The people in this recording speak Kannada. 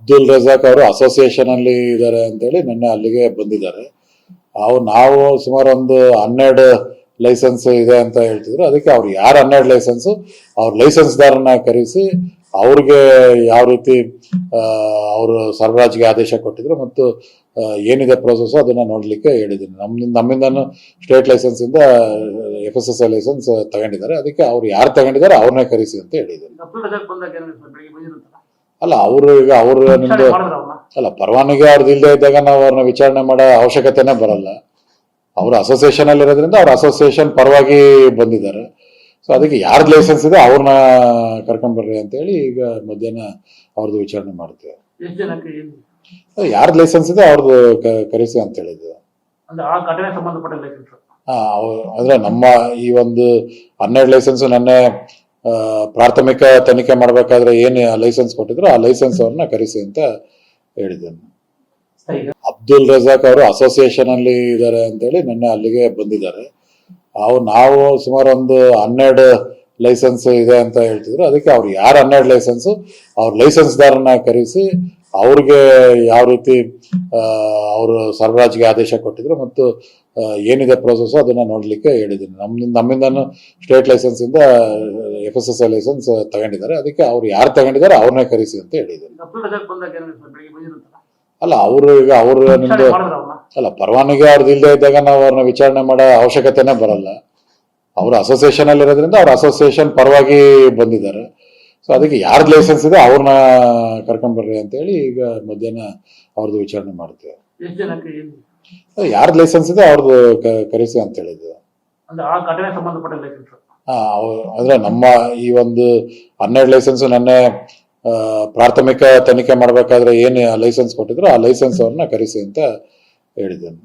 ಅಬ್ದುಲ್ ರಜಾಕ್ ಅವರು ಅಸೋಸಿಯೇಷನ್ ಅಲ್ಲಿ ಇದ್ದಾರೆ ಅಂತೇಳಿ ನಿನ್ನೆ ಅಲ್ಲಿಗೆ ಬಂದಿದ್ದಾರೆ. ಅವು ನಾವು ಸುಮಾರು ಒಂದು ಹನ್ನೆರಡು ಲೈಸೆನ್ಸ್ ಇದೆ ಅಂತ ಹೇಳ್ತಿದ್ರು. ಅದಕ್ಕೆ ಅವ್ರು ಯಾರು ಹನ್ನೆರಡು ಲೈಸೆನ್ಸ್ ಅವ್ರ ಲೈಸೆನ್ಸ್ದಾರನ್ನ ಕರೆಸಿ ಅವ್ರಿಗೆ ಯಾವ ರೀತಿ ಅವರು ಸರ್ವರಾಜ್ಗೆ ಆದೇಶ ಕೊಟ್ಟಿದ್ರು ಮತ್ತು ಏನಿದೆ ಪ್ರೊಸೆಸ್ ಅದನ್ನ ನೋಡ್ಲಿಕ್ಕೆ ಹೇಳಿದ್ದೀನಿ. ನಮ್ಮಿಂದ ನಮ್ಮಿಂದನೂ ಸ್ಟೇಟ್ ಲೈಸೆನ್ಸ್ ಇಂದ F S S I license ತಗೊಂಡಿದ್ದಾರೆ. ಅದಕ್ಕೆ ಅವ್ರು ಯಾರು ತಗೊಂಡಿದ್ದಾರೆ ಅವ್ರನ್ನೇ ಕರೆಸಿ ಅಂತ ಹೇಳಿದ್ದೀನಿ. ಅಲ್ಲ ಅವರು ಈಗ ಅವರು ನಿಮ್ದು ಅಲ್ಲ ಪರವಾನಗಿ ಅವ್ರದ್ದು ಇಲ್ಲದೆ ಇದ್ದಾಗ ನಾವು ಅವ್ರನ್ನ ವಿಚಾರಣೆ ಮಾಡೋ ಅವಶ್ಯಕತೆನೇ ಬರಲ್ಲ. ಅವರು ಅಸೋಸಿಯೇಷನ್ ಅಲ್ಲಿ ಇರೋದ್ರಿಂದ ಅವ್ರ ಅಸೋಸಿಯೇಷನ್ ಪರವಾಗಿ ಬಂದಿದ್ದಾರೆ. ಸೊ ಅದಕ್ಕೆ ಯಾರ್ದು ಲೈಸೆನ್ಸ್ ಇದೆ ಅವ್ರನ್ನ ಕರ್ಕೊಂಡ್ಬರ್ರಿ ಅಂತೇಳಿ ಈಗ ಮಧ್ಯಾಹ್ನ ಅವ್ರದ್ದು ವಿಚಾರಣೆ ಮಾಡ್ತೀವಿ. ಯಾರ್ದು ಲೈಸೆನ್ಸ್ ಇದೆ ಅವ್ರದ್ದು ಕರೆಸಿ ಅಂತ ಹೇಳಿದ್ರು ಹಾ ಅಂದ್ರೆ ನಮ್ಮ ಈ ಒಂದು ಹನ್ನೆರಡು ಲೈಸೆನ್ಸ್ ನೆನ್ನೆ ಪ್ರಾಥಮಿಕ ತನಿಖೆ ಮಾಡ್ಬೇಕಾದ್ರೆ ಏನು ಲೈಸೆನ್ಸ್ ಕೊಟ್ಟಿದ್ರು ಆ ಲೈಸೆನ್ಸ್ ಅವ್ರನ್ನ ಕರೆಸಿ ಅಂತ ಹೇಳಿದ್ದೇನೆ. ಅಬ್ದುಲ್ ರಜಾಕ್ ಅವರು ಅಸೋಸಿಯೇಷನ್ ಅಲ್ಲಿ ಇದ್ದಾರೆ ಅಂತೇಳಿ ನಿನ್ನೆ ಅಲ್ಲಿಗೆ ಬಂದಿದ್ದಾರೆ. ಅವ್ರು ನಾವು ಸುಮಾರು ಒಂದು ಹನ್ನೆರಡು ಲೈಸೆನ್ಸ್ ಇದೆ ಅಂತ ಹೇಳ್ತಿದ್ರು. ಅದಕ್ಕೆ ಅವ್ರು ಯಾರು ಹನ್ನೆರಡು ಲೈಸೆನ್ಸ್ ಅವ್ರ ಲೈಸೆನ್ಸ್ದಾರನ್ನ ಕರೆಸಿ ಅವ್ರಿಗೆ ಯಾವ ರೀತಿ ಅವರು ಸರ್ವರಾಜ್ಗೆ ಆದೇಶ ಕೊಟ್ಟಿದ್ರು ಮತ್ತು ಏನಿದೆ ಪ್ರೋಸೆಸ್ ಅದನ್ನ ನೋಡ್ಲಿಕ್ಕೆ ಹೇಳಿದ್ದೀನಿ. ನಮ್ಮಿಂದ ನಮ್ಮಿಂದನೂ ಸ್ಟೇಟ್ ಲೈಸೆನ್ಸ್ ಇಂದ ಎಫ್ ಎಸ್ ಎಸ್ ಲೈಸೆನ್ಸ್ ತಗೊಂಡಿದ್ದಾರೆ. ಅದಕ್ಕೆ ಅವ್ರು ಯಾರು ತಗೊಂಡಿದ್ದಾರೆ ಅವ್ರನ್ನೇ ಕರೆಸಿ ಅಂತ ಹೇಳಿದ್ರು. ಅಲ್ಲ ಅವರು ಈಗ ಅವರು ನಿಮ್ದು ಅಲ್ಲ ಪರವಾನಗಿ ಅವ್ರದ್ದು ಇಲ್ಲದೆ ಇದ್ದಾಗ ನಾವು ಅವ್ರನ್ನ ವಿಚಾರಣೆ ಮಾಡೋ ಅವಶ್ಯಕತೆನೇ ಬರಲ್ಲ. ಅವರು ಅಸೋಸಿಯೇಷನ್ ಅಲ್ಲಿ ಇರೋದ್ರಿಂದ ಅವ್ರ ಅಸೋಸಿಯೇಷನ್ ಪರವಾಗಿ ಬಂದಿದ್ದಾರೆ. ಸೊ ಅದಕ್ಕೆ ಯಾರ್ದು ಲೈಸೆನ್ಸ್ ಇದೆ ಅವ್ರನ್ನ ಕರ್ಕೊಂಬರ್ರಿ ಅಂತೇಳಿ ಈಗ ಮಧ್ಯಾಹ್ನ ಅವ್ರದ್ದು ವಿಚಾರಣೆ ಮಾಡ್ತೀವಿ. ಯಾರ್ದು ಲೈಸೆನ್ಸ್ ಇದೆ ಅವ್ರದ್ದು ಕರೆಸಿ ಅಂತ ಹೇಳಿದ್ವಿ ಅಂದ್ರೆ ನಮ್ಮ ಈ ಒಂದು ಹನ್ನೆರಡು ಲೈಸೆನ್ಸ್ ನೆನ್ನೆ ಪ್ರಾಥಮಿಕ ತನಿಖೆ ಮಾಡ್ಬೇಕಾದ್ರೆ ಏನು ಲೈಸೆನ್ಸ್ ಕೊಟ್ಟಿದ್ರು ಆ ಲೈಸೆನ್ಸ್ ಅವ್ರನ್ನ ಕರೆಸಿ ಅಂತ ಹೇಳಿದ್ದೇನೆ.